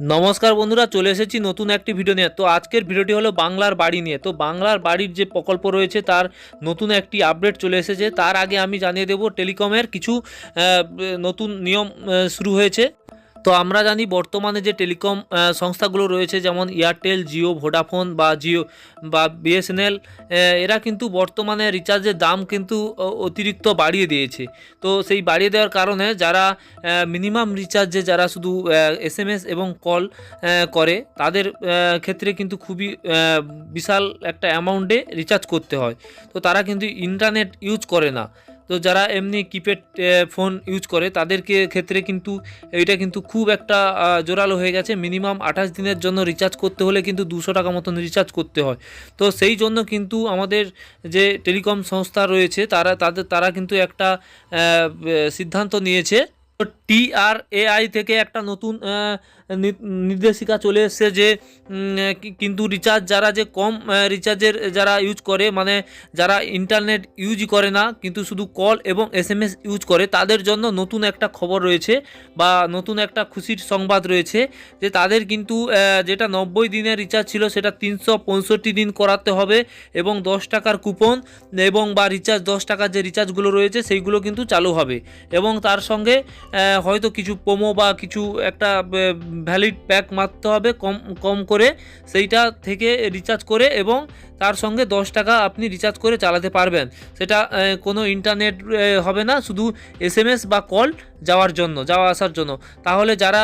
নমস্কার বন্ধুরা, চলে এসেছি নতুন একটি ভিডিও নিয়ে। তো আজকের ভিডিওটি হলো বাংলার বাড়ি নিয়ে। তো বাংলার বাড়ির যে প্রকল্প রয়েছে, তার নতুন একটি আপডেট চলে এসেছে। তার আগে আমি জানিয়ে দেব টেলিকমের কিছু নতুন নিয়ম শুরু হয়েছে। তো আমরা জানি বর্তমানে যে টেলিকম সংস্থাগুলো রয়েছে, যেমন এয়ারটেল জিও ভোডাফোন বা জিও বা বিএসএনএল এরা কিন্তু বর্তমানে রিচার্জের দাম কিন্তু অতিরিক্ত বাড়িয়ে দিয়েছে। তো সেই বাড়িয়ে দেওয়ার কারণে যারা মিনিমাম রিচার্জে যারা শুধু এস এম এস এবং কল করে, তাদের ক্ষেত্রে কিন্তু খুবই বিশাল একটা অ্যামাউন্টে রিচার্জ করতে হয়। তো তারা কিন্তু ইন্টারনেট ইউজ করে না। তো যারা এমনি কিপ্যাড ফোন ইউজ করে, তাদেরকে ক্ষেত্রে কিন্তু এইটা কিন্তু খুব একটা জোরালো হয়ে গেছে। মিনিমাম আঠাশ দিনের জন্য রিচার্জ করতে হলে কিন্তু দুশো টাকা মতন রিচার্জ করতে হয়। তো সেই জন্য কিন্তু আমাদের যে টেলিকম সংস্থা রয়েছে, তারা, তাদের, তারা কিন্তু একটা সিদ্ধান্ত নিয়েছে। টিআরএআই থেকে একটা নতুন নির্দেশিকা চলে এসেছে যে কিন্তু রিচার্জ যারা যে কম রিচার্জের যারা ইউজ করে মানে যারা ইন্টারনেট ইউজ করে না, কিন্তু শুধু কল এবং এসএমএস ইউজ করে, তাদের জন্য নতুন একটা খবর রয়েছে বা নতুন একটা খুশির সংবাদ রয়েছে যে তাদের কিন্তু যেটা নব্বই দিনের রিচার্জ ছিল, সেটা তিনশো পঁয়ষট্টি দিন করাতে হবে এবং দশ টাকার কুপন এবং বা রিচার্জ দশ টাকার যে রিচার্জগুলো রয়েছে, সেইগুলো কিন্তু চালু হবে এবং তার সঙ্গে হয়তো কিছু প্রোমো বা কিছু একটা ভ্যালিড প্যাক মারতে হবে কম কম করে, সেইটা থেকে রিচার্জ করে এবং তার সঙ্গে দশ টাকা আপনি রিচার্জ করে চালাতে পারবেন। সেটা কোনো ইন্টারনেট হবে না, শুধু এস বা কল যাওয়ার জন্য, যাওয়া আসার জন্য। তাহলে যারা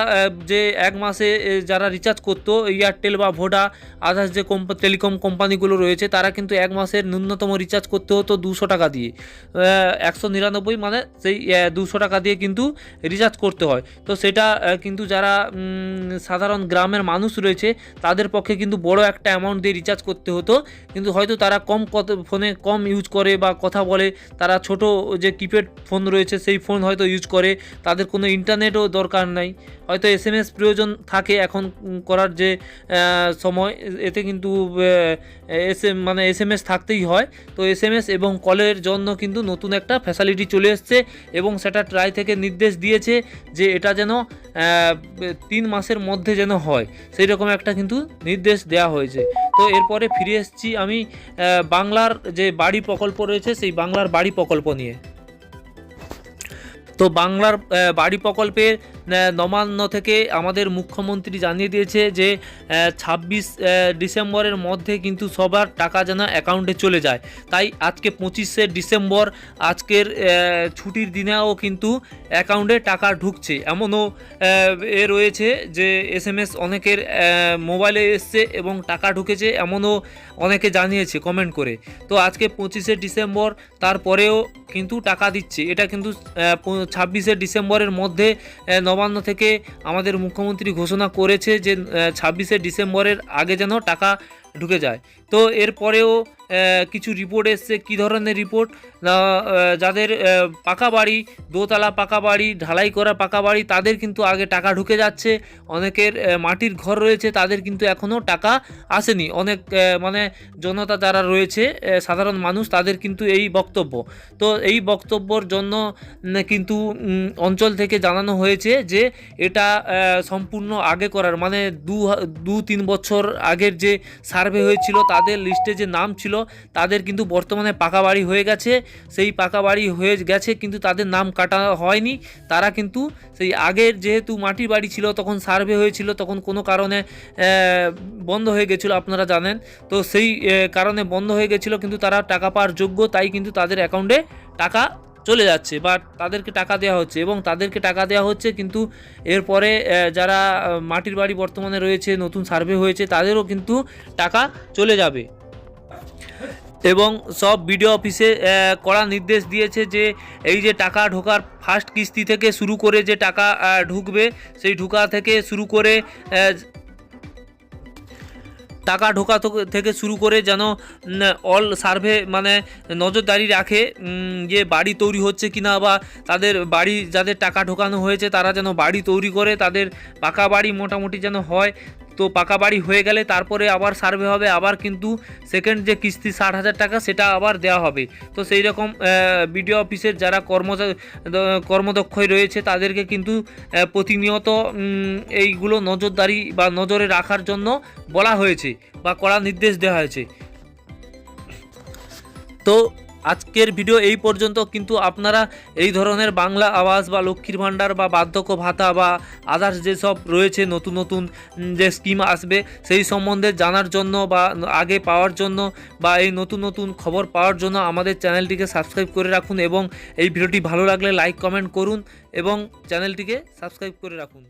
যে এক মাসে যারা রিচার্জ করতো এয়ারটেল বা ভোডা আদার্স যে কোম্পা টেলিকম কোম্পানিগুলো রয়েছে, তারা কিন্তু এক মাসের ন্যূনতম রিচার্জ করতে হতো দুশো টাকা দিয়ে। একশো নিরানব্বই মানে সেই দুশো টাকা দিয়ে কিন্তু রিচার্জ করতে হয়। তো সেটা কিন্তু যারা সাধারণ গ্রামের মানুষ রয়েছে, তাদের পক্ষে কিন্তু বড় একটা অ্যামাউন্ট দিয়ে রিচার্জ করতে হতো। কিন্তু হয়তো তারা কম কত, ফোনে কম ইউজ করে বা কথা বলে, তারা ছোট যে কিপ্যাড ফোন রয়েছে, সেই ফোন হয়তো ইউজ করে। তাদের কোনো ইন্টারনেটও দরকার নাই। হয়তো এস এম এস প্রয়োজন থাকে এখন করার যে সময়, এতে কিন্তু এস এম মানে এস এম এস থাকতেই হয়। তো এস এম এস এবং কলের জন্য কিন্তু নতুন একটা ফ্যাসিলিটি চলে এসছে এবং সেটা ট্রাই থেকে নির্দেশ দিয়েছে যে এটা যেন তিন মাসের মধ্যে যেন হয়। সেই রকম একটা কিন্তু নির্দেশ দেওয়া হয়েছে। তো এরপরে ফিরে এসেছি আমি বাংলার যে বাড়ি প্রকল্প রয়েছে, সেই বাংলার বাড়ি প্রকল্প নিয়ে। তো বাংলার বাড়ি প্রকল্পের নবান্ন থেকে আমাদের মুখ্যমন্ত্রী জানিয়ে দিয়েছে যে ছাব্বিশ ডিসেম্বরের মধ্যে কিন্তু সবার টাকা যেন অ্যাকাউন্টে চলে যায়। তাই আজকে পঁচিশে ডিসেম্বর আজকের ছুটির দিনেও কিন্তু অ্যাকাউন্টে টাকা ঢুকছে। এমনও এ রয়েছে যে এস এম এস অনেকের মোবাইলে এসছে এবং টাকা ঢুকেছে এমনও অনেকে জানিয়েছে কমেন্ট করে। তো আজকে পঁচিশে ডিসেম্বর তারপরেও কিন্তু টাকা দিচ্ছে। এটা কিন্তু ছাব্বিশে ডিসেম্বরের মধ্যে আহ, নবান্ন থেকে আমাদের মুখ্যমন্ত্রী ঘোষণা করেছে যে ছাব্বিশে ডিসেম্বরের আগে যেন টাকা ঢুকে যায়। তো এরপরেও কিছু রিপোর্ট এসছে, কী ধরনের রিপোর্ট না যাদের পাকা বাড়ি, দোতলা পাকা বাড়ি, ঢালাই করা পাকা বাড়ি, তাদের কিন্তু আগে টাকা ঢুকে যাচ্ছে। অনেকের মাটির ঘর রয়েছে, তাদের কিন্তু এখনও টাকা আসেনি। অনেক মানে জনতা যারা রয়েছে সাধারণ মানুষ, তাদের কিন্তু এই বক্তব্য। তো এই বক্তব্যর জন্য কিন্তু অঞ্চল থেকে জানানো হয়েছে যে এটা সম্পূর্ণ আগে করার মানে দু দু, তিন বছর আগের যে সার্ভে হয়েছিল, তাদের লিস্টে যে নাম ছিল তাদের কিন্তু বর্তমানে পাকা বাড়ি হয়ে গেছে। সেই পাকা বাড়ি হয়ে গেছে কিন্তু তাদের নাম কাটা হয়নি। তারা কিন্তু সেই আগের যেহেতু মাটির বাড়ি ছিল, তখন সার্ভে হয়েছিল, তখন কোনো কারণে বন্ধ হয়ে গেছিল, আপনারা জানেন। তো সেই কারণে বন্ধ হয়ে গেছিল, কিন্তু তারা টাকা পাওয়ার যোগ্য, তাই কিন্তু তাদের অ্যাকাউন্টে টাকা চলে যাচ্ছে, বা তাদেরকে টাকা দেওয়া হচ্ছে এবং তাদেরকে টাকা দেওয়া হচ্ছে কিন্তু এরপরে যারা, মাটির বাড়ি বর্তমানে রয়েছে, নতুন সার্ভে হয়েছে, তাদেরও কিন্তু টাকা চলে যাবে। এবং সব বিডিও অফিসে কড়া নির্দেশ দিয়েছে যে এই যে টাকা ঢোকার ফার্স্ট কিস্তি থেকে শুরু করে যে টাকা ঢুকবে, সেই ঢোকা থেকে শুরু করে টাকা ঢোকা থেকে- শুরু করে যেন অল সার্ভে মানে নজরদারি রাখে যে বাড়ি তৈরি হচ্ছে কিনা বা তাদের বাড়ি যাদের টাকা ঢোকানো হয়েছে তারা যেন বাড়ি তৈরি করে, তাদের পাকা বাড়ি মোটামুটি যেন হয়। তো পাকা বাড়ি হয়ে গেলে তারপরে আবার সার্ভে হবে, আবার কিন্তু সেকেন্ড যে কিস্তি ষাট হাজার টাকা সেটা আবার দেওয়া হবে। তো সেই রকম বিডিও অফিসের যারা কর্ম কর্মদক্ষই রয়েছে তাদেরকে কিন্তু প্রতিনিয়ত এইগুলো নজরদারি বা নজরে রাখার জন্য বলা হয়েছে বা কড়া নির্দেশ দেওয়া হয়েছে। তো আজকের ভিডিও এই পর্যন্ত, কিন্তু আপনারা এই ধরনের বাংলা আবাস বা লক্ষ্মীর ভাণ্ডার বা বার্ধক্য ভাতা বা আদার্স যেসব রয়েছে, নতুন নতুন যে স্কিম আসবে, সেই সম্বন্ধে জানার জন্য বা আগে পাওয়ার জন্য বা এই নতুন নতুন খবর পাওয়ার জন্য আমাদের চ্যানেলটিকে সাবস্ক্রাইব করে রাখুন এবং এই ভিডিওটি ভালো লাগলে লাইক কমেন্ট করুন এবং চ্যানেলটিকে সাবস্ক্রাইব করে রাখুন।